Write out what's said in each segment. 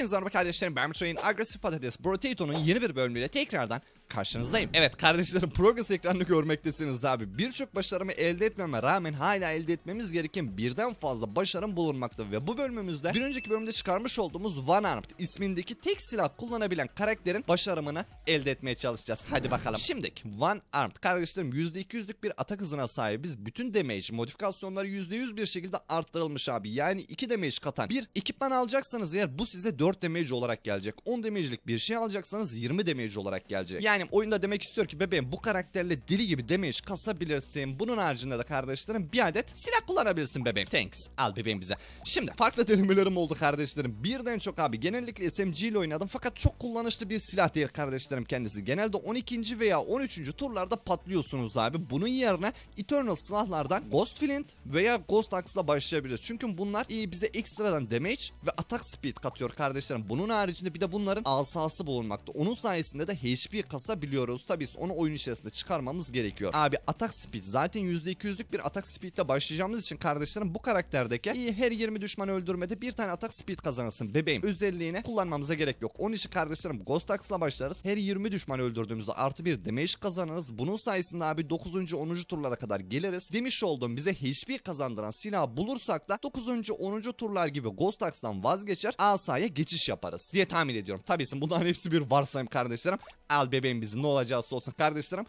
Hepinize merhaba kardeşlerim ben Train Agresif Patates Potato'nun yeni bir bölümüyle tekrardan karşınızdayım. Evet kardeşlerim progress ekranını görmektesiniz abi. Birçok başarımı elde etmeme rağmen hala elde etmemiz gereken birden fazla başarım bulunmakta ve bu bölümümüzde bir önceki bölümde çıkarmış olduğumuz One Armed ismindeki tek silah kullanabilen karakterin başarımını elde etmeye çalışacağız. Hadi bakalım. Şimdi One Armed kardeşlerim %200'lük bir atak hızına sahibiz. Bütün damage modifikasyonları %100 bir şekilde arttırılmış abi. Yani 2 damage katan bir ekipman alacaksanız eğer bu size 4 damage olarak gelecek. 10 damage'lik bir şey alacaksanız 20 damage olarak gelecek. Yani oyunda demek istiyor ki bebeğim bu karakterle deli gibi damage kasabilirsin. Bunun haricinde de kardeşlerim bir adet silah kullanabilirsin bebeğim. Thanks. Al bebeğim bize. Şimdi farklı denemelerim oldu kardeşlerim. Birden çok abi genellikle SMG ile oynadım fakat çok kullanışlı bir silah değil kardeşlerim kendisi. Genelde 12. veya 13. turlarda patlıyorsunuz abi. Bunun yerine Eternal silahlardan Ghost Flint veya Ghost Axe'la başlayabiliriz. Çünkü bunlar iyi bize ekstradan damage ve atak speed katıyor kardeşlerim. Bunun haricinde bir de bunların asası bulunmakta. Onun sayesinde de HP kasabiliyoruz. Tabii onu oyun içerisinde çıkarmamız gerekiyor. Abi atak speed zaten %200'lük bir atak speed'le başlayacağımız için kardeşlerim bu karakterdeki her 20 düşman öldürmede bir tane atak speed kazanırsın bebeğim. Özelliğini kullanmamıza gerek yok. Onun için kardeşlerim Ghost Axe'la başlarız. Her 20 düşman öldürdüğümüzde artı bir damage kazanırız. Bunun sayesinde abi 9. 10. turlara kadar geliriz. Demiş olduğum bize HP kazandıran silah bulursak da 9. 10. turlar gibi Ghost Axe'dan vazgeçer asaya geçiş yaparız diye tahmin ediyorum. Tabii bunların hepsi bir varsayım kardeşlerim. Al bebeğim bizim ne olacağız olsun kardeşlerim.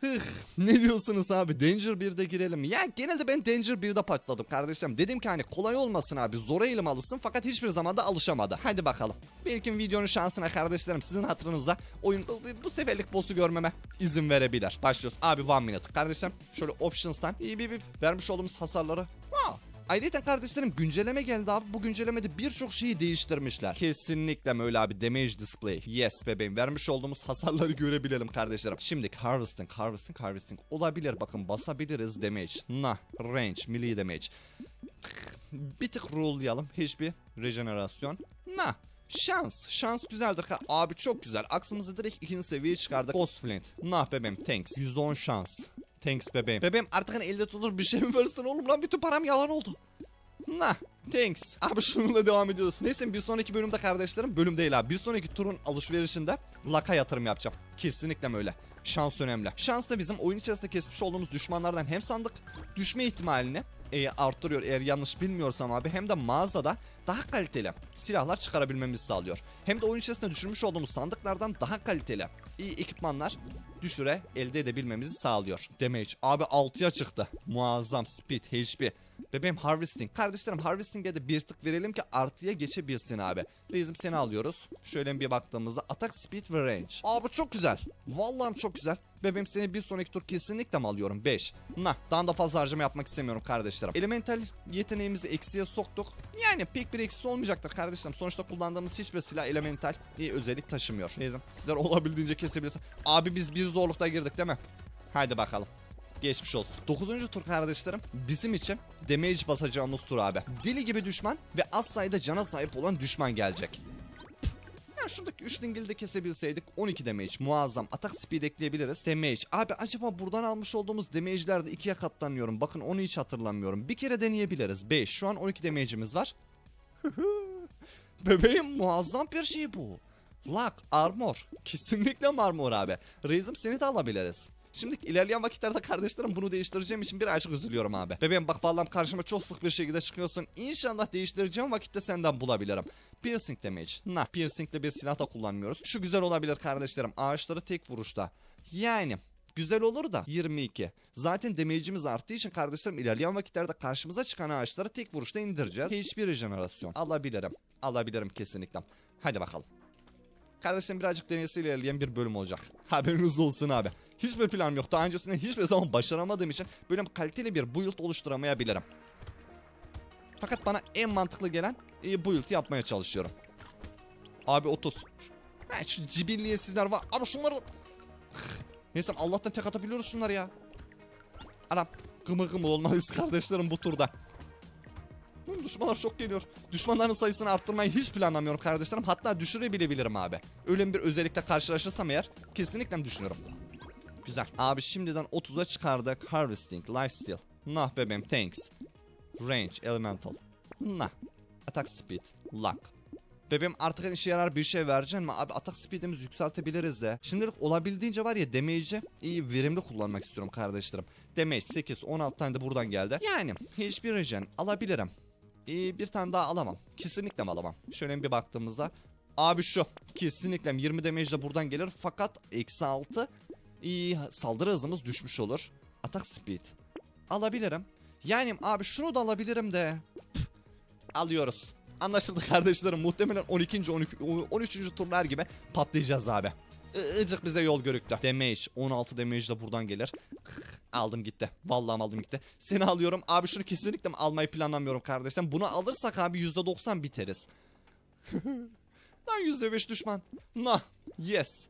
Hıh, ne diyorsunuz abi? Danger 1'de girelim mi? Ya genelde ben Danger 1'de patladım kardeşlerim. Dedim ki hani kolay olmasın abi. Zora eğilim alışsın fakat hiçbir zaman da alışamadı. Hadi bakalım. Belki videonun şansına kardeşlerim sizin hatırınıza oyun bu seferlik boss'u görmeme izin verebilir. Başlıyoruz. Abi one minute. Kardeşlerim şöyle options'tan iyi bir, bir vermiş olduğumuz hasarları. Wow. Ayrıca kardeşlerim güncelleme geldi abi. Bu güncellemede birçok şeyi değiştirmişler. Kesinlikle öyle abi. Damage display. Yes bebeğim. Vermiş olduğumuz hasarları görebilelim kardeşlerim. Şimdi harvesting, harvesting, harvesting. Olabilir bakın basabiliriz damage. Nah. Range, melee damage. Bir tık rule'layalım. Hiçbir rejenerasyon. Nah. Şans. Şans güzeldir. Abi çok güzel. Aksımızı direkt ikinci seviyeye çıkardık. Ghost Flint. Nah bebeğim. Thanks. %10 şans. Thanks bebeğim. Bebeğim artık hani elde tutulur bir şey mi verirsin oğlum lan bütün param yalan oldu. Nah. Thanks. Abi şununla devam ediyoruz. Neyse bir sonraki bölümde kardeşlerim bölüm değil abi. Bir sonraki turun alışverişinde laka yatırım yapacağım. Kesinlikle öyle. Şans önemli. Şans da bizim oyun içerisinde kesmiş olduğumuz düşmanlardan hem sandık düşme ihtimalini e, arttırıyor eğer yanlış bilmiyorsam abi hem de mağazada daha kaliteli silahlar çıkarabilmemizi sağlıyor. Hem de oyun içerisinde düşürmüş olduğumuz sandıklardan daha kaliteli iyi ekipmanlar düşüre elde edebilmemizi sağlıyor. Damage abi 6'ya çıktı. Muazzam speed, HP. Bebeğim harvesting. Kardeşlerim harvesting'e de bir tık verelim ki artıya geçebilsin abi. Reis'im seni alıyoruz. Şöyle bir baktığımızda atak speed ve range. Abi çok güzel. Vallahi çok güzel. Bebeğim seni bir sonraki tur kesinlikle mi alıyorum? 5. Nah daha da fazla harcama yapmak istemiyorum kardeşlerim. Elemental yeteneğimizi eksiye soktuk. Yani pek bir eksisi olmayacaktır kardeşlerim. Sonuçta kullandığımız hiçbir silah elemental iyi özellik taşımıyor. Reis'im sizler olabildiğince kesebilirsin. Abi biz bir zorlukta girdik değil mi? Haydi bakalım. Geçmiş olsun. 9. tur kardeşlerim bizim için damage basacağımız tur abi. Deli gibi düşman ve az sayıda cana sahip olan düşman gelecek. Ya şuradaki 3 dingili de kesebilseydik 12 damage muazzam. Atak speed ekleyebiliriz. Damage. Abi acaba buradan almış olduğumuz damage'ler de ikiye katlanıyorum. Bakın onu hiç hatırlamıyorum. Bir kere deneyebiliriz. 5. Şu an 12 damage'imiz var. Bebeğim muazzam bir şey bu. Lock, armor. Kesinlikle armor abi. Reis'im seni de alabiliriz. Şimdi ilerleyen vakitlerde kardeşlerim bunu değiştireceğim için birazcık üzülüyorum abi. Bebeğim bak vallahi karşıma çok sık bir şekilde çıkıyorsun. İnşallah değiştireceğim vakitte senden bulabilirim. Piercing damage. Nah piercingle bir silah da kullanmıyoruz. Şu güzel olabilir kardeşlerim. Ağaçları tek vuruşta. Yani Güzel olur da 22. Zaten damage'imiz arttığı için kardeşlerim ilerleyen vakitlerde karşımıza çıkan ağaçları tek vuruşta indireceğiz. Hiçbir rejenerasyon. Alabilirim. Alabilirim kesinlikle. Hadi bakalım. Kardeşlerim birazcık deneyesi ilerleyen bir bölüm olacak. Haberiniz olsun abi. Hiçbir planım yok. Daha öncesinde hiçbir zaman başaramadığım için böyle kaliteli bir build oluşturamayabilirim. Fakat bana en mantıklı gelen e, build yapmaya çalışıyorum. Abi 30. Ha, şu cibilliyesizler var. Abi şunları... Neyse Allah'tan tek atabiliyoruz şunları ya. Anam gımı gımı olmalıyız kardeşlerim bu turda. Düşmanlar çok geliyor. Düşmanların sayısını arttırmayı hiç planlamıyorum kardeşlerim. Hatta düşürebilebilirim abi. Öyle bir özellikle karşılaşırsam eğer kesinlikle düşünürüm. Güzel. Abi şimdiden 30'a çıkardık. Harvesting, Lifesteal. Nah bebeğim thanks. Range, Elemental. Nah. Attack Speed, Luck. Bebeğim artık işe yarar bir şey vereceksin mi? Abi atak speedimizi yükseltebiliriz de. Şimdilik olabildiğince var ya damage'i iyi verimli kullanmak istiyorum kardeşlerim. Damage 8 16 tane de buradan geldi. Yani hiçbir regen alabilirim. İyi bir tane daha alamam. Kesinlikle alamam? Şöyle bir baktığımızda. Abi şu. Kesinlikle 20 damage de buradan gelir. Fakat eksi 6 iyi saldırı hızımız düşmüş olur. Atak speed. Alabilirim. Yani abi şunu da alabilirim de. Püh. Alıyoruz. Anlaşıldı kardeşlerim. Muhtemelen 12. 12, 13. turlar gibi patlayacağız abi. Icık bize yol görüktü. Damage. 16 damage de buradan gelir. Aldım gitti. Vallahi aldım gitti. Seni alıyorum. Abi şunu kesinlikle almayı planlamıyorum kardeşim. Bunu alırsak abi %90 biteriz. Lan %5 düşman. Nah. Yes.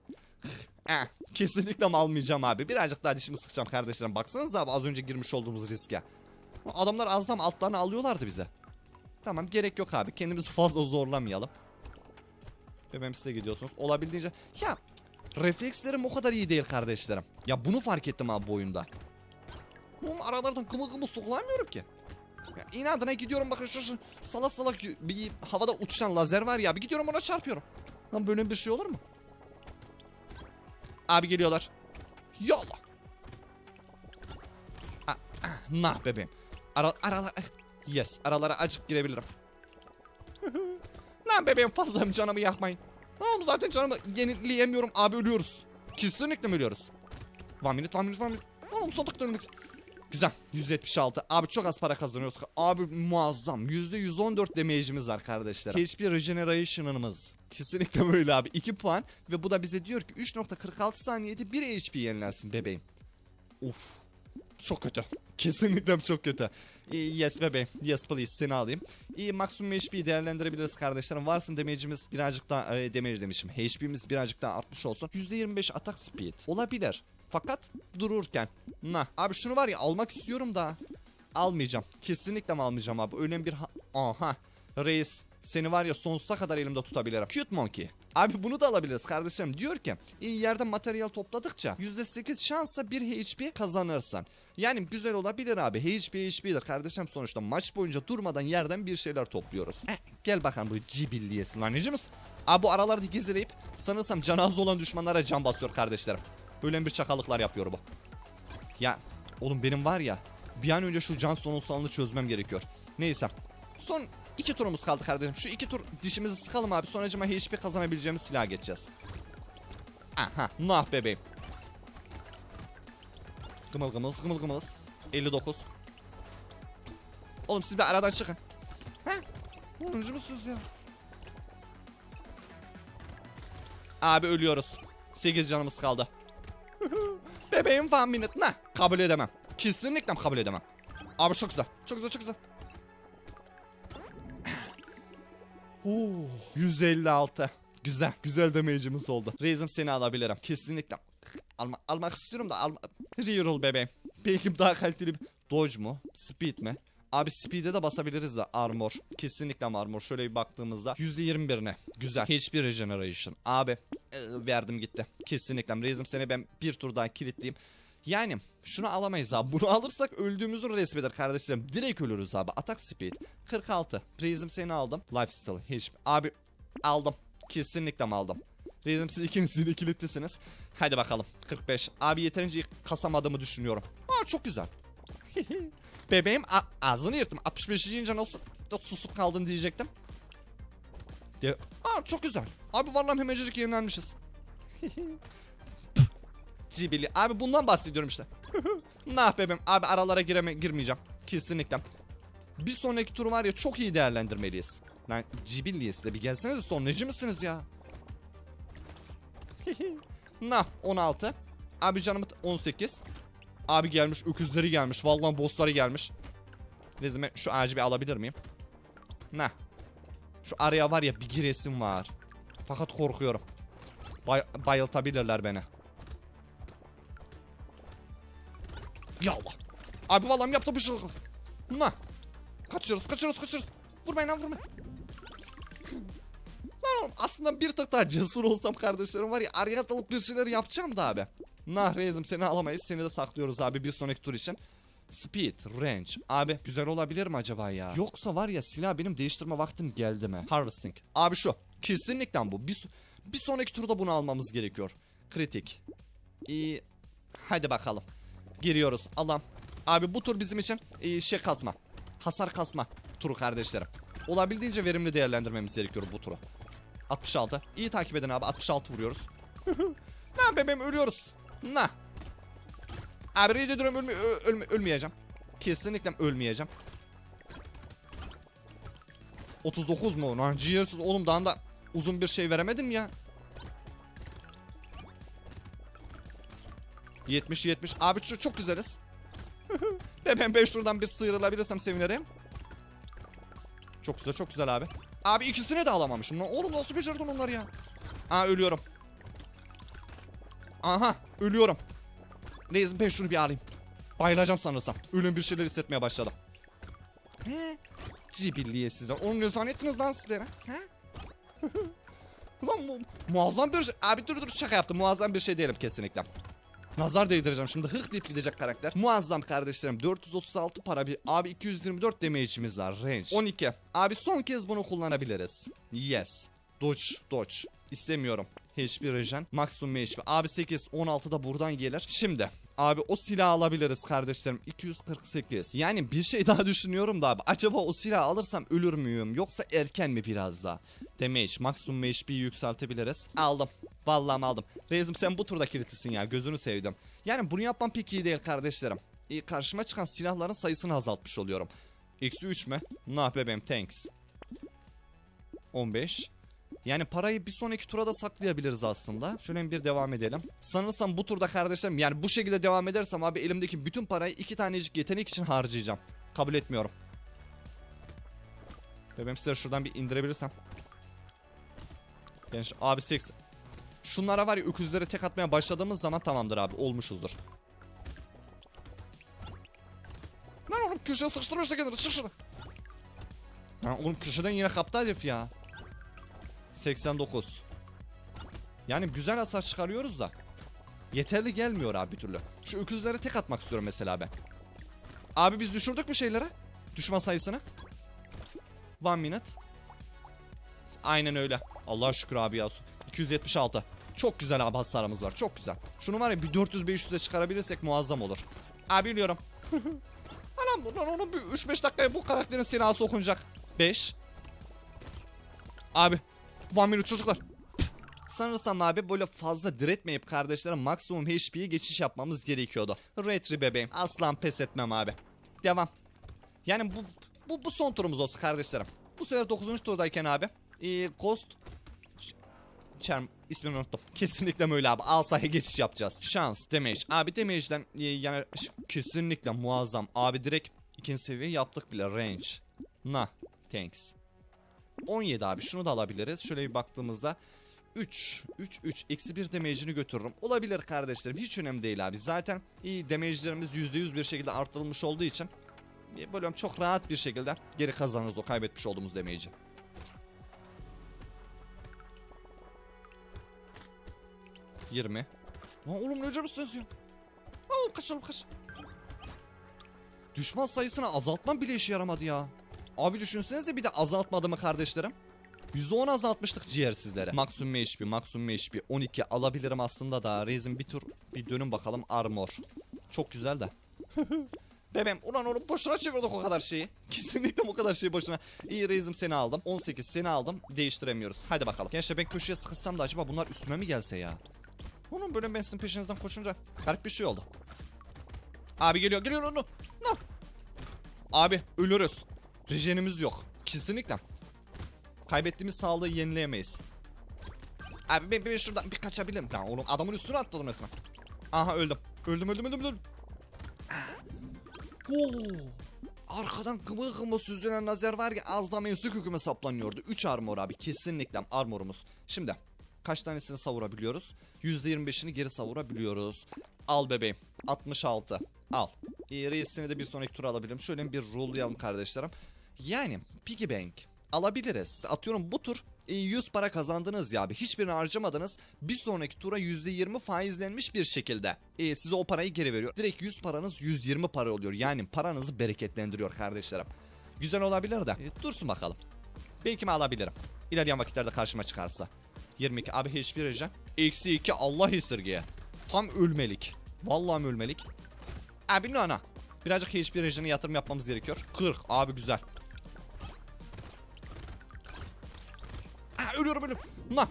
Eh, kesinlikle mi almayacağım abi. Birazcık daha dişimi sıkacağım kardeşlerim. Baksanıza abi az önce girmiş olduğumuz riske. Adamlar az da mı altlarını alıyorlardı bize. Tamam gerek yok abi. Kendimizi fazla zorlamayalım. Bebeğim size gidiyorsunuz. Olabildiğince... Ya reflekslerim o kadar iyi değil kardeşlerim. Ya bunu fark ettim abi bu oyunda. Oğlum aralardan kımıl kımıl sokulamıyorum ki. Ya inadına gidiyorum bakın şu, şu salak salak bir havada uçan lazer var ya. Bir gidiyorum ona çarpıyorum. Lan böyle bir şey olur mu? Abi geliyorlar. Yolla. Ah, ah, nah bebeğim. Ara, aralar... Yes aralara acık girebilirim. Lan bebeğim fazla hem canımı yakmayın. Tamam zaten canımı yenileyemiyorum abi ölüyoruz. Kesinlikle mi ölüyoruz? One minute one minute one minute. Oğlum sadık dönmek. Güzel 176 abi çok az para kazanıyoruz abi muazzam %114 damage'imiz var kardeşler hiçbir regeneration'ımız kesinlikle böyle abi 2 puan ve bu da bize diyor ki 3.46 saniyede 1 HP yenilersin bebeğim Uf çok kötü. Kesinlikle çok kötü. Yes bebeğim. Yes please seni alayım. İyi maksimum HP'yi değerlendirebiliriz kardeşlerim. Varsın damage'imiz birazcık daha e, damage demişim. HP'miz birazcık daha artmış olsun. %25 atak speed. Olabilir. Fakat dururken. Na. Abi şunu var ya almak istiyorum da. Almayacağım. Kesinlikle mi almayacağım abi. Öyle bir... Ha- Aha. Reis. Seni var ya sonsuza kadar elimde tutabilirim. Cute Monkey. Abi bunu da alabiliriz kardeşim. Diyor ki iyi yerden materyal topladıkça %8 şansla 1 HP kazanırsan. Yani güzel olabilir abi. HP HP'dir kardeşim sonuçta maç boyunca durmadan yerden bir şeyler topluyoruz. Eh, gel bakalım bu cibilliyesin lan necimiz? Abi bu aralarda gizleyip sanırsam canı az olan düşmanlara can basıyor kardeşlerim. Öyle bir çakallıklar yapıyor bu. Ya oğlum benim var ya bir an önce şu can sonunsalını çözmem gerekiyor. Neyse. Son iki turumuz kaldı kardeşim. Şu iki tur dişimizi sıkalım abi. Sonracıma HP kazanabileceğimiz silah geçeceğiz. Aha. Nah bebeğim. Gımıl gımıl gımıl gımıl. 59. Oğlum siz bir aradan çıkın. He? Oyuncu musunuz ya? Abi ölüyoruz. 8 canımız kaldı. Bebeğim fan minute. Ne? Kabul edemem. Kesinlikle kabul edemem. Abi çok güzel. Çok güzel çok güzel. Oo, 156. Güzel. Güzel damage'imiz oldu. Reis'im seni alabilirim. Kesinlikle. Alma, almak istiyorum da alma. Reroll bebeğim. Belki daha kaliteli bir... Dodge mu? Speed mi? Abi speed'e de basabiliriz de armor. Kesinlikle armor. Şöyle bir baktığımızda %21'ne. Güzel. Hiçbir regeneration. Abi e, verdim gitti. Kesinlikle. Reis'im seni ben bir tur daha kilitleyeyim. Yani şunu alamayız abi. Bunu alırsak öldüğümüzün resmidir kardeşlerim. Direkt ölürüz abi. Atak speed 46. Reis'im seni aldım. Lifesteal hiç. Abi aldım. Kesinlikle aldım? Reis'im siz ikiniz kilitlisiniz. Hadi bakalım. 45. Abi yeterince kasamadığımı düşünüyorum. Aa çok güzel. Bebeğim ağzını yırttım. 65. yiyince nasıl susup kaldın diyecektim. De Aa çok güzel. Abi vallahi hemencecik yenilenmişiz. Cibili. Abi bundan bahsediyorum işte. nah bebeğim. Abi aralara gireme girmeyeceğim. Kesinlikle. Bir sonraki turu var ya çok iyi değerlendirmeliyiz. Lan Cibilliyiz de bir gelseniz son neci misiniz ya? nah 16. Abi canım 18. Abi gelmiş öküzleri gelmiş. Vallahi bossları gelmiş. Rezime şu ağacı bir alabilir miyim? Nah. Şu araya var ya bir giresim var. Fakat korkuyorum. Bay bayıltabilirler beni. Yallah. Abi vallahi yaptı bir şey. Nah. Kaçıyoruz kaçıyoruz kaçıyoruz. Vurmayın lan vurmayın. Oğlum aslında bir tık daha cesur olsam kardeşlerim var ya araya dalıp bir şeyler yapacağım da abi. Nah Reis'im seni alamayız seni de saklıyoruz abi bir sonraki tur için. Speed, range. Abi güzel olabilir mi acaba ya? Yoksa var ya silah benim değiştirme vaktim geldi mi? Harvesting. Abi şu. Kesinlikle bu. Bir, bir sonraki turda bunu almamız gerekiyor. Kritik. İyi. Hadi bakalım. Giriyoruz. Allah'ım. Abi bu tur bizim için iyi, şey kasma. Hasar kasma turu kardeşlerim. Olabildiğince verimli değerlendirmemiz gerekiyor bu turu. 66. İyi takip edin abi. 66 vuruyoruz. ne bebeğim ölüyoruz. Na. Abi rica ediyorum ölme, ölme, ölmeyeceğim. Kesinlikle ölmeyeceğim. 39 mu? Lan ciğersiz oğlum daha da uzun bir şey veremedin mi ya? 70 70. Abi şu çok güzeliz. Ve ben 5 turdan bir sıyrılabilirsem sevinirim. Çok güzel çok güzel abi. Abi ikisini de alamamışım lan. Oğlum nasıl becerdin onları ya? Aa ölüyorum. Aha ölüyorum. Neyse ben şunu bir alayım. Bayılacağım sanırsam. Ölüm bir şeyler hissetmeye başladım. He? Cibilliye sizden. Oğlum ne zannettiniz lan sizlere? He? Ulan mu muazzam bir şey. Abi dur dur şaka yaptım. Muazzam bir şey değilim kesinlikle. Nazar değdireceğim şimdi hık deyip gidecek karakter. Muazzam kardeşlerim 436 para bir abi 224 damage'imiz var range. 12. Abi son kez bunu kullanabiliriz. Yes. Dodge dodge. İstemiyorum. HP regen. Maksimum HP. Abi 8 16 da buradan gelir. Şimdi Abi o silahı alabiliriz kardeşlerim. 248. Yani bir şey daha düşünüyorum da abi. Acaba o silahı alırsam ölür müyüm? Yoksa erken mi biraz daha? Damage. Maksimum HP'yi yükseltebiliriz. Aldım. Vallahi aldım. Reis'im sen bu turda kiritisin ya. Gözünü sevdim. Yani bunu yapmam pek iyi değil kardeşlerim. İyi, karşıma çıkan silahların sayısını azaltmış oluyorum. Eksi 3 mü? Nah bebeğim thanks. 15. Yani parayı bir sonraki tura da saklayabiliriz aslında. Şöyle bir devam edelim. Sanırsam bu turda kardeşlerim yani bu şekilde devam edersem abi elimdeki bütün parayı iki tanecik yetenek için harcayacağım. Kabul etmiyorum. Ben size şuradan bir indirebilirsem. Şu- abi 80. Şunlara var ya öküzlere tek atmaya başladığımız zaman tamamdır abi olmuşuzdur. Lan oğlum köşeye sıkıştırmışlar kendini çık. Lan oğlum köşeden yine kaptı herif ya. 89. Yani güzel hasar çıkarıyoruz da. Yeterli gelmiyor abi bir türlü. Şu öküzlere tek atmak istiyorum mesela ben. Abi biz düşürdük mü şeylere? Düşman sayısını. One minute. Aynen öyle. Allah'a şükür abi ya. 276. Çok güzel abi hasarımız var. Çok güzel. Şunu var ya bir 400-500'e çıkarabilirsek muazzam olur. Abi biliyorum. Anam buradan onun bir 3-5 dakikaya bu karakterin silahı sokunacak. 5. Abi. One minute. Sanırsam abi böyle fazla diretmeyip kardeşlere maksimum HP'ye geçiş yapmamız gerekiyordu. Retri bebeğim. Aslan pes etmem abi. Devam. Yani bu bu, bu son turumuz olsun kardeşlerim. Bu sefer 9. turdayken abi. Ee, Ghost Charm ismini unuttum. Kesinlikle öyle abi. Asaya geçiş yapacağız. Şans, damage. Abi damage'den e, yani kesinlikle muazzam. Abi direkt ikinci seviye yaptık bile. Range. Na. Thanks. 17 abi şunu da alabiliriz. Şöyle bir baktığımızda 3, 3, 3 eksi 1 damage'ini götürürüm. Olabilir kardeşlerim hiç önemli değil abi. Zaten iyi damage'lerimiz %100 bir şekilde artırılmış olduğu için bir bölüm çok rahat bir şekilde geri kazanırız o kaybetmiş olduğumuz damage'i. Yirmi. Lan oğlum ne yapıyorsunuz ya? Aa, oğlum kaç oğlum kaç. Düşman sayısını azaltmam bile işe yaramadı ya. Abi düşünsenize bir de azaltmadı mı kardeşlerim? %10 azaltmıştık ciğersizlere. Maksimum HP, maksimum HP 12 alabilirim aslında da. Reis'in bir tur bir dönün bakalım armor. Çok güzel de. Bebeğim ulan oğlum boşuna çevirdik o kadar şeyi. Kesinlikle o kadar şeyi boşuna. İyi Reis'im seni aldım. 18 seni aldım. Değiştiremiyoruz. Hadi bakalım. Gençler ben köşeye sıkışsam da acaba bunlar üstüme mi gelse ya? Oğlum böyle ben sizin peşinizden koşunca garip bir şey oldu. Abi geliyor geliyor onu. No. Abi ölürüz. Rejenimiz yok. Kesinlikle. Kaybettiğimiz sağlığı yenileyemeyiz. Abi ben, ben şuradan bir kaçabilirim. Lan oğlum adamın üstüne atladım resmen. Aha öldüm. Öldüm öldüm öldüm öldüm. Oo. Arkadan kımıl kımıl süzülen lazer var ya az da mensuk hüküme saplanıyordu. 3 armor abi kesinlikle armorumuz. Şimdi kaç tanesini savurabiliyoruz? %25'ini geri savurabiliyoruz. Al bebeğim. 66. Al. İyi reisini de bir sonraki tur alabilirim. Şöyle bir rule'layalım kardeşlerim. Yani piggy bank alabiliriz. Atıyorum bu tur e, 100 para kazandınız ya abi. Hiçbirini harcamadınız. Bir sonraki tura %20 faizlenmiş bir şekilde e, size o parayı geri veriyor. Direkt 100 paranız 120 para oluyor. Yani paranızı bereketlendiriyor kardeşlerim. Güzel olabilir de. E, dursun bakalım. Belki mi alabilirim? İlerleyen vakitlerde karşıma çıkarsa. 22 abi HP vereceğim. Eksi 2 Allah esirgeye. Tam ölmelik. Vallahi ölmelik. Abi ne ana? Birazcık HP rejine yatırım yapmamız gerekiyor. 40 abi güzel. Ölüyorum ölüyorum. Lan.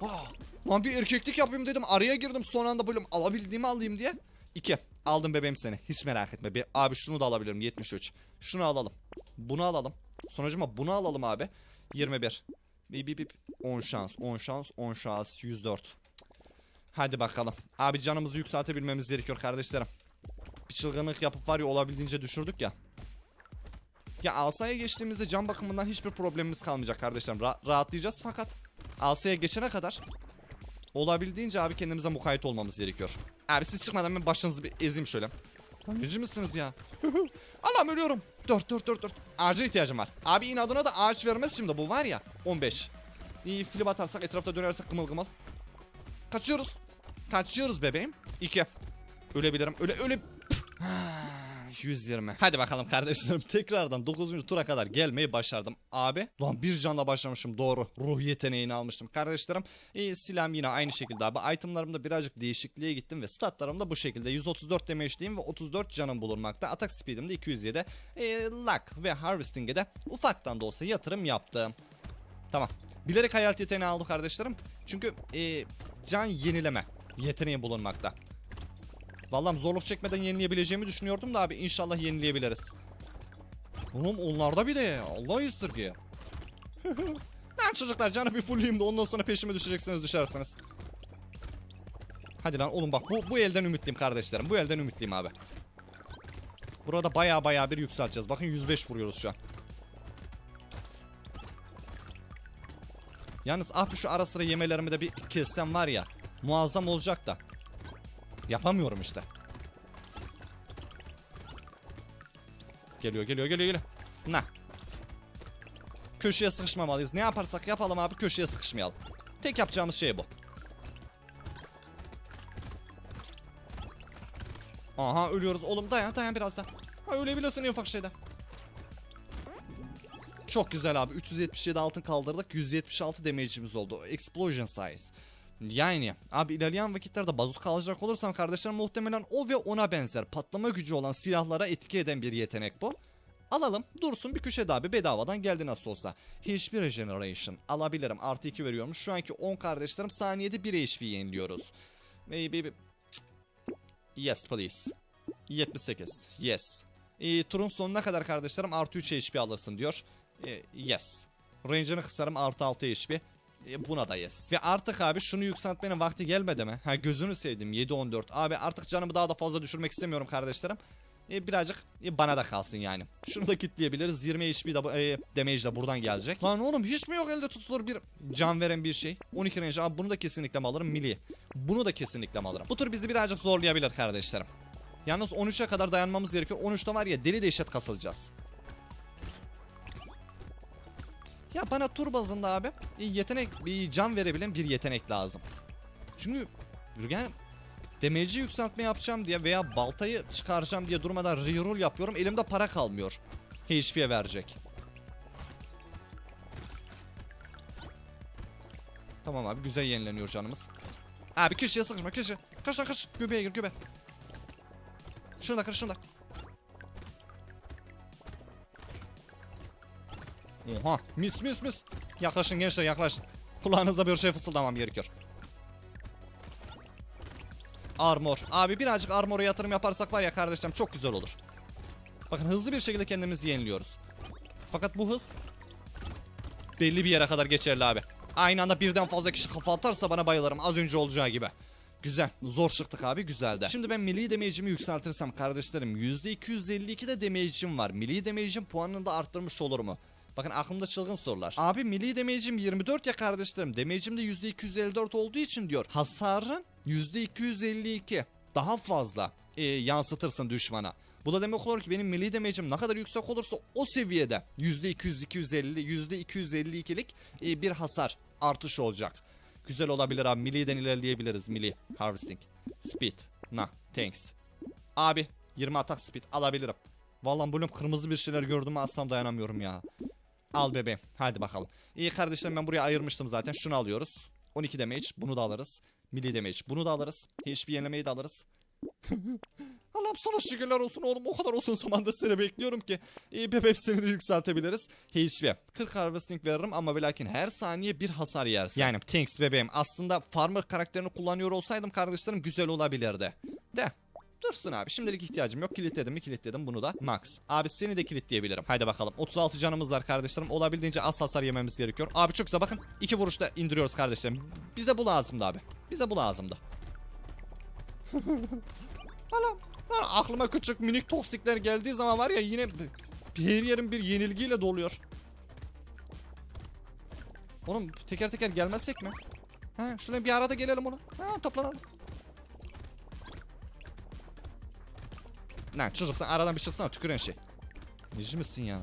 Aa, lan bir erkeklik yapayım dedim. Araya girdim son anda bölüm alabildiğimi alayım diye. 2. Aldım bebeğim seni. Hiç merak etme. Bir, abi şunu da alabilirim 73. Şunu alalım. Bunu alalım. Sonucuma bunu alalım abi. 21. Bip bip bip. 10 şans, 10 şans, 10 şans, 104. Hadi bakalım. Abi canımızı yükseltebilmemiz gerekiyor kardeşlerim. Bir çılgınlık yapıp var ya olabildiğince düşürdük ya. Ya Asa'ya geçtiğimizde can bakımından hiçbir problemimiz kalmayacak kardeşlerim. Ra- rahatlayacağız fakat Asa'ya geçene kadar olabildiğince abi kendimize mukayyet olmamız gerekiyor. Abi siz çıkmadan ben başınızı bir ezeyim şöyle. Neci misiniz ya? Allah'ım ölüyorum. 4 4 4 4. Ağaca ihtiyacım var. Abi inadına da ağaç vermez şimdi bu var ya. 15. İyi flip atarsak etrafta dönersek kımıl kımıl. Kaçıyoruz. Kaçıyoruz bebeğim. 2. Ölebilirim. Öyle öyle. 120. Hadi bakalım kardeşlerim. Tekrardan 9. tura kadar gelmeyi başardım. Abi. Lan bir canla başlamışım. Doğru. Ruh yeteneğini almıştım. Kardeşlerim. E, silahım yine aynı şekilde abi. Itemlarımda birazcık değişikliğe gittim ve statlarım da bu şekilde. 134 damage'liyim ve 34 canım bulunmakta. Atak speed'im de 207. E, luck ve harvesting'e de ufaktan da olsa yatırım yaptım. Tamam. Bilerek hayat yeteneği aldım kardeşlerim. Çünkü e, can yenileme yeteneği bulunmakta. Vallahi zorluk çekmeden yenileyebileceğimi düşünüyordum da abi inşallah yenileyebiliriz. Oğlum onlarda bir de Allah istirgi. lan çocuklar canı bir fullleyeyim de ondan sonra peşime düşeceksiniz düşerseniz. Hadi lan oğlum bak bu, bu elden ümitliyim kardeşlerim. Bu elden ümitliyim abi. Burada baya baya bir yükselteceğiz. Bakın 105 vuruyoruz şu an. Yalnız ah şu ara sıra yemelerimi de bir kessem var ya. Muazzam olacak da. Yapamıyorum işte. Geliyor geliyor geliyor geliyor. Na. Köşeye sıkışmamalıyız. Ne yaparsak yapalım abi köşeye sıkışmayalım. Tek yapacağımız şey bu. Aha ölüyoruz oğlum dayan dayan biraz da. Ha ölebiliyorsun ufak şeyde. Çok güzel abi. 377 altın kaldırdık. 176 damage'imiz oldu. Explosion size. Yani abi ilerleyen vakitlerde bazuka alacak olursam kardeşlerim muhtemelen o ve ona benzer patlama gücü olan silahlara etki eden bir yetenek bu. Alalım dursun bir köşede abi bedavadan geldi nasıl olsa. HP Regeneration alabilirim artı 2 veriyormuş. Şu anki 10 kardeşlerim saniyede 1 HP yeniliyoruz. Maybe... Yes please. 78 yes. E, turun sonuna kadar kardeşlerim artı 3 HP alırsın diyor. E, yes. Range'ını kısarım artı 6 HP. E, buna da yes. Ve artık abi şunu yükseltmenin vakti gelmedi mi? Ha gözünü sevdim 7-14. Abi artık canımı daha da fazla düşürmek istemiyorum kardeşlerim. E, birazcık e, bana da kalsın yani. Şunu da kitleyebiliriz. 20 HP de, e, damage de buradan gelecek. Lan oğlum hiç mi yok elde tutulur bir can veren bir şey? 12 range abi bunu da kesinlikle mi alırım? Milli. Bunu da kesinlikle mi alırım? Bu tur bizi birazcık zorlayabilir kardeşlerim. Yalnız 13'e kadar dayanmamız gerekiyor. 13'te var ya deli dehşet kasılacağız. Ya bana tur bazında abi yetenek bir can verebilen bir yetenek lazım. Çünkü yani damage'i yükseltme yapacağım diye veya baltayı çıkaracağım diye durmadan reroll yapıyorum. Elimde para kalmıyor. HP'ye verecek. Tamam abi güzel yenileniyor canımız. Abi köşeye sıkışma köşe. Kaç lan kaç. Göbeğe gir göbe. Şunu da kır şunu. Oha mis mis mis. Yaklaşın gençler yaklaşın. Kulağınıza bir şey fısıldamam gerekiyor. Armor. Abi birazcık armora yatırım yaparsak var ya kardeşlerim çok güzel olur. Bakın hızlı bir şekilde kendimizi yeniliyoruz. Fakat bu hız belli bir yere kadar geçerli abi. Aynı anda birden fazla kişi kafa atarsa bana bayılırım az önce olacağı gibi. Güzel. Zor çıktık abi güzel de. Şimdi ben milli damage'imi yükseltirsem kardeşlerim %252 de damage'im var. Milli damage'im puanını da arttırmış olur mu? Bakın aklımda çılgın sorular. Abi milli damage'im 24 ya kardeşlerim. Damage'im de %254 olduğu için diyor. Hasarın %252 daha fazla e, yansıtırsın düşmana. Bu da demek olur ki benim milli damage'im ne kadar yüksek olursa o seviyede %200-250, %252'lik e, bir hasar artışı olacak. Güzel olabilir abi. Milli'den ilerleyebiliriz. Milli. Harvesting. Speed. Na. Thanks. Abi 20 atak speed alabilirim. Vallahi bölüm kırmızı bir şeyler gördüm asla dayanamıyorum ya. Al bebeğim. Hadi bakalım. İyi kardeşlerim ben buraya ayırmıştım zaten. Şunu alıyoruz. 12 damage. Bunu da alırız. Milli damage. Bunu da alırız. Hiçbir yenilemeyi de alırız. Allah'ım sana şükürler olsun oğlum. O kadar uzun zamandır seni bekliyorum ki. İyi bebeğim seni de yükseltebiliriz. HP. 40 harvesting veririm ama ve her saniye bir hasar yersin. Yani thanks bebeğim. Aslında farmer karakterini kullanıyor olsaydım kardeşlerim güzel olabilirdi. De. Dursun abi şimdilik ihtiyacım yok. Kilitledim mi kilitledim. Bunu da max. Abi seni de kilitleyebilirim. Haydi bakalım. 36 canımız var kardeşlerim. Olabildiğince az hasar yememiz gerekiyor. Abi çok güzel. Bakın iki vuruşta indiriyoruz kardeşlerim. Bize bu lazımdı abi. Bize bu lazımdı. Lan aklıma küçük minik toksikler geldiği zaman var ya yine her yerim bir yenilgiyle doluyor. Oğlum teker teker gelmezsek mi? Ha şuna bir arada gelelim oğlum. Ha toplanalım Lan çocuk sen aradan bir çıksana tüküren şey. Neci misin ya?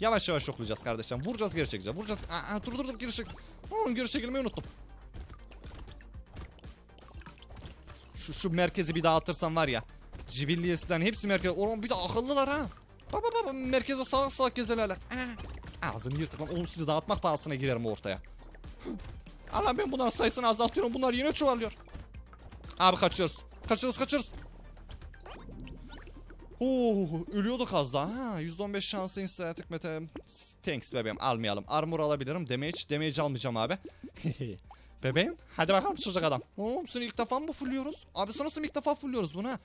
Yavaş yavaş yoklayacağız kardeşim. Vuracağız geri çekeceğiz. Vuracağız. Aa, dur dur dur geri çek. Oğlum geri çekilmeyi unuttum. Şu, şu merkezi bir dağıtırsam var ya. Cibilliyesinden hepsi merkez. Oğlum bir de akıllılar ha. Baba baba merkeze sağ sağ gezelerler. Aa, ağzını yırtık lan. Oğlum sizi dağıtmak pahasına girerim ortaya. Allah ben bunların sayısını azaltıyorum. Bunlar yine çoğalıyor. Abi kaçıyoruz. Kaçıyoruz kaçıyoruz. Oo, ölüyorduk az daha. Ha, 115 şansı instatik meta. Thanks bebeğim almayalım. Armor alabilirim. Damage. Damage almayacağım abi. bebeğim hadi bakalım çocuk adam. Oğlum seni ilk defa mı fulluyoruz? Abi sonrasında ilk defa fulluyoruz bunu ha.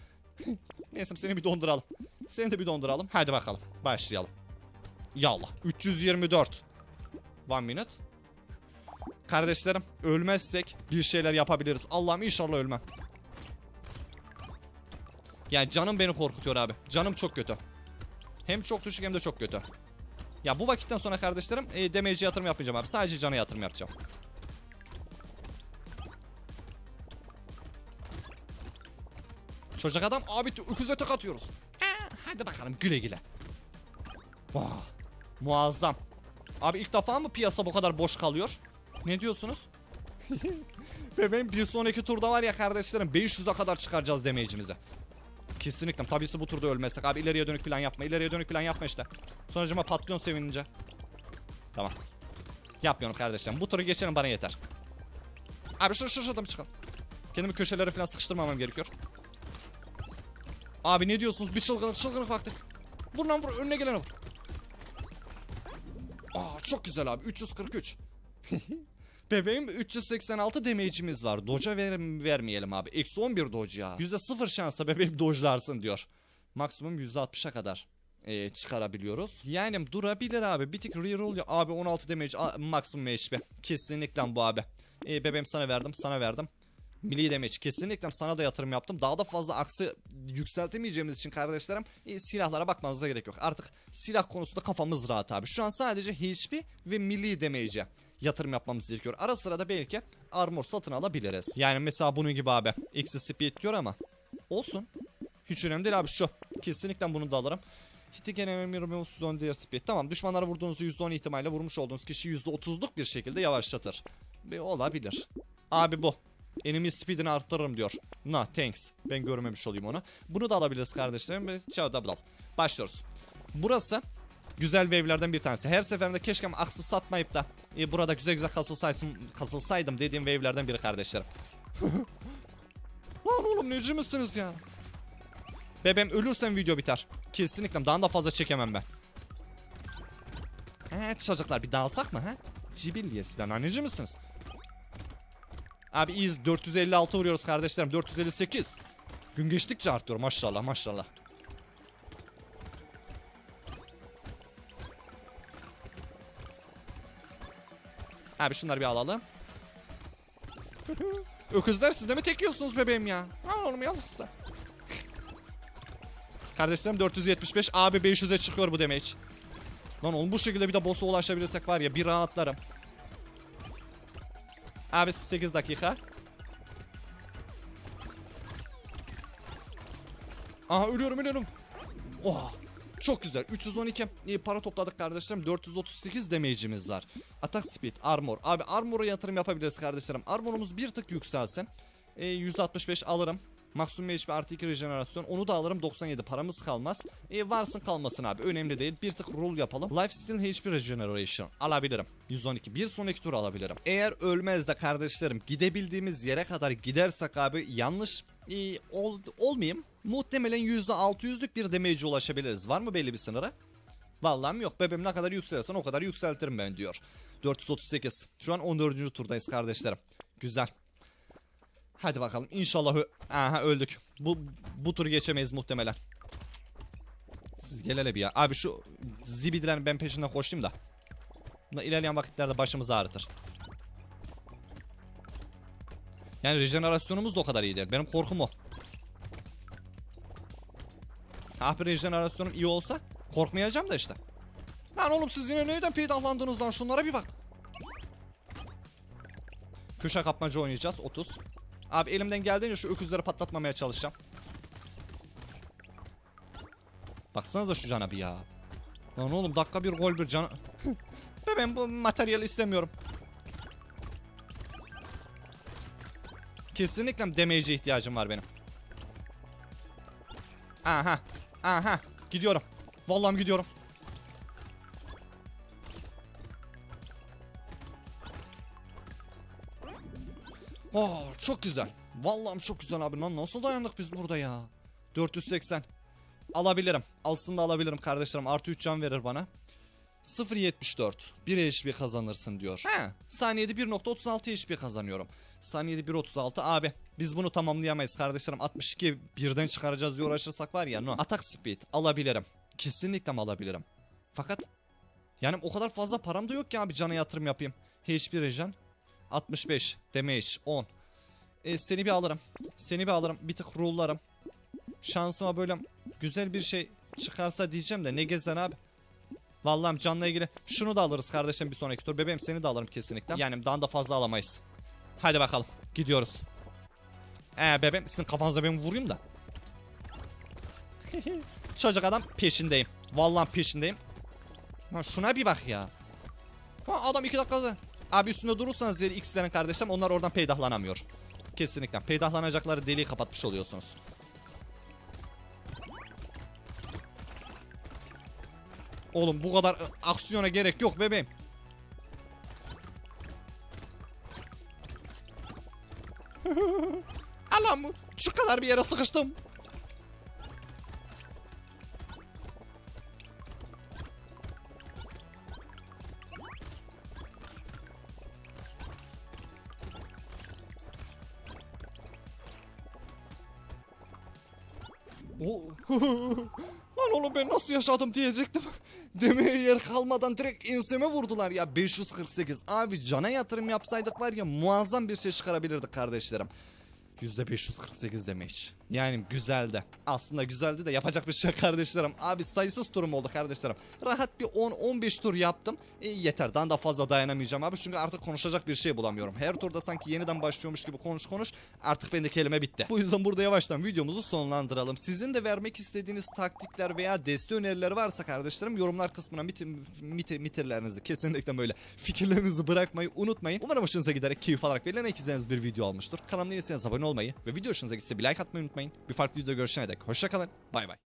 Neyse seni bir donduralım. Seni de bir donduralım. Hadi bakalım başlayalım. Yallah 324. One minute. Kardeşlerim ölmezsek bir şeyler yapabiliriz. Allah'ım inşallah ölmem. Yani canım beni korkutuyor abi. Canım çok kötü. Hem çok düşük hem de çok kötü. Ya bu vakitten sonra kardeşlerim e, damage'e yatırım yapmayacağım abi. Sadece cana yatırım yapacağım. Çocuk adam abi öküze tek atıyoruz. Aa, hadi bakalım güle güle. Vah, muazzam. Abi ilk defa mı piyasa bu kadar boş kalıyor? Ne diyorsunuz? Bebeğim bir sonraki turda var ya kardeşlerim 500'e kadar çıkaracağız damage'imizi. Kesinlikle. Tabisi bu turda ölmezsek. Abi ileriye dönük plan yapma. İleriye dönük plan yapma işte. Sonucuma patlıyorsun sevinince. Tamam. Yapmıyorum kardeşlerim. Bu turu geçelim bana yeter. Abi şu şu şuradan çıkalım. Kendimi köşelere falan sıkıştırmamam gerekiyor. Abi ne diyorsunuz? Bir çılgınlık çılgınlık vakti. Vur lan vur. Önüne gelene vur. Aa çok güzel abi. 343. Bebeğim 386 damage'imiz var. Doge'a ver vermeyelim abi. Eksi 11 doge ya. %0 şansla bebeğim dojlarsın diyor. Maksimum %60'a kadar e, çıkarabiliyoruz. Yani durabilir abi. Bir tık reroll ya. Abi 16 damage maksimum HP. Kesinlikle bu abi. E, bebeğim sana verdim sana verdim. Milli damage kesinlikle sana da yatırım yaptım. Daha da fazla aksı yükseltemeyeceğimiz için kardeşlerim e, silahlara bakmanıza gerek yok. Artık silah konusunda kafamız rahat abi. Şu an sadece HP ve milli damage'e yatırım yapmamız gerekiyor. Ara sıra da belki armor satın alabiliriz. Yani mesela bunun gibi abi. X'i speed diyor ama olsun. Hiç önemli değil abi şu. Kesinlikle bunu da alırım. Hiti gene 20 diğer speed. Tamam düşmanlara vurduğunuzda %10 ihtimalle vurmuş olduğunuz kişi %30'luk bir şekilde yavaşlatır. Bir olabilir. Abi bu. Enemy speedini arttırırım diyor. Na thanks. Ben görmemiş olayım onu. Bunu da alabiliriz kardeşlerim. Ciao double. Başlıyoruz. Burası güzel wave'lerden bir tanesi. Her seferinde keşke aksız satmayıp da e, burada güzel güzel kasılsaydım, kasılsaydım dediğim wave'lerden biri kardeşlerim. Lan oğlum neci misiniz ya? Bebeğim ölürsem video biter. Kesinlikle daha da fazla çekemem ben. He çocuklar bir dalsak mı ha? Cibilliyesinden anneci misiniz? Abi iyiyiz 456 vuruyoruz kardeşlerim 458. Gün geçtikçe artıyor maşallah maşallah. Abi şunları bir alalım. Öküzler siz de mi tekiyorsunuz bebeğim ya? Ha oğlum yazıksa. Kardeşlerim 475 abi 500'e çıkıyor bu damage. Lan oğlum bu şekilde bir de boss'a ulaşabilirsek var ya bir rahatlarım. Abi 8 dakika. Aha ölüyorum ölüyorum. Oha. Çok güzel. 312 iyi para topladık kardeşlerim. 438 damage'imiz var. Attack speed, armor. Abi armor'a yatırım yapabiliriz kardeşlerim. Armorumuz bir tık yükselsin. E, 165 alırım. Maksimum HP artı 2 rejenerasyon. Onu da alırım 97 paramız kalmaz. E, varsın kalmasın abi önemli değil. Bir tık rule yapalım. Lifesteal HP regeneration alabilirim. 112 bir sonraki tur alabilirim. Eğer ölmez de kardeşlerim gidebildiğimiz yere kadar gidersek abi yanlış e, ol, olmayayım. Muhtemelen %600'lük bir damage ulaşabiliriz. Var mı belli bir sınırı? Vallahi yok bebeğim ne kadar yükselirsen o kadar yükseltirim ben diyor. 438. Şu an 14. turdayız kardeşlerim. Güzel. Hadi bakalım inşallah Aha öldük. Bu bu turu geçemeyiz muhtemelen. Siz gel hele bir ya. Abi şu zibidilerin ben peşinden koşayım da. Bunlar ilerleyen vakitlerde başımızı ağrıtır. Yani rejenerasyonumuz da o kadar iyi değil. Benim korkum o. Ah bir rejenerasyonum iyi olsa korkmayacağım da işte. Lan oğlum siz yine neyden peydahlandınız lan şunlara bir bak. Köşe kapmaca oynayacağız 30. Abi elimden geldiğince şu öküzleri patlatmamaya çalışacağım. Baksanıza şu cana bir ya. Lan oğlum dakika bir gol bir cana. Ve ben bu materyali istemiyorum. Kesinlikle damage'e ihtiyacım var benim. Aha. Aha. Gidiyorum. Vallahi gidiyorum. Oh çok güzel. Vallahi çok güzel abi. Lan nasıl dayandık biz burada ya? 480. Alabilirim. Aslında alabilirim kardeşlerim. Artı 3 can verir bana. 0.74. 1 HP kazanırsın diyor. He. Saniyede 1.36 HP kazanıyorum. Saniyede 1.36. Abi biz bunu tamamlayamayız kardeşlerim. 62 birden çıkaracağız diye uğraşırsak var ya no. Atak speed alabilirim. Kesinlikle alabilirim. Fakat yani o kadar fazla param da yok ki abi cana yatırım yapayım. HP rejen 65 damage 10. E, seni bir alırım. Seni bir alırım. Bir tık rule'larım. Şansıma böyle güzel bir şey çıkarsa diyeceğim de ne gezen abi. Vallahi canla ilgili şunu da alırız kardeşim bir sonraki tur. Bebeğim seni de alırım kesinlikle. Yani daha da fazla alamayız. Hadi bakalım gidiyoruz. Ee bebeğim sizin kafanıza ben vurayım da. Çocuk adam peşindeyim. Vallahi peşindeyim. Lan şuna bir bak ya. Ha, adam iki dakikada. Abi üstünde durursanız diğer X'lerin kardeşlerim onlar oradan peydahlanamıyor. Kesinlikle. Peydahlanacakları deliği kapatmış oluyorsunuz. Oğlum bu kadar aksiyona gerek yok bebeğim. Allah'ım şu kadar bir yere sıkıştım. Lan oğlum ben nasıl yaşadım diyecektim. Demeye yer kalmadan direkt enseme vurdular ya 548. Abi cana yatırım yapsaydık var ya muazzam bir şey çıkarabilirdik kardeşlerim. %548 demiş. Yani güzeldi. Aslında güzeldi de yapacak bir şey kardeşlerim. Abi sayısız turum oldu kardeşlerim. Rahat bir 10-15 tur yaptım. E, yeter daha da fazla dayanamayacağım abi. Çünkü artık konuşacak bir şey bulamıyorum. Her turda sanki yeniden başlıyormuş gibi konuş konuş. Artık bende kelime bitti. Bu yüzden burada yavaştan videomuzu sonlandıralım. Sizin de vermek istediğiniz taktikler veya deste önerileri varsa kardeşlerim yorumlar kısmına mit mit mitirlerinizi kesinlikle böyle fikirlerinizi bırakmayı unutmayın. Umarım hoşunuza giderek keyif alarak verilen bir video almıştır. Kanalıma abone olmayı ve video hoşunuza gitse bir like atmayı unutmayın. Bir farklı videoda görüşene dek hoşçakalın. Bay bay.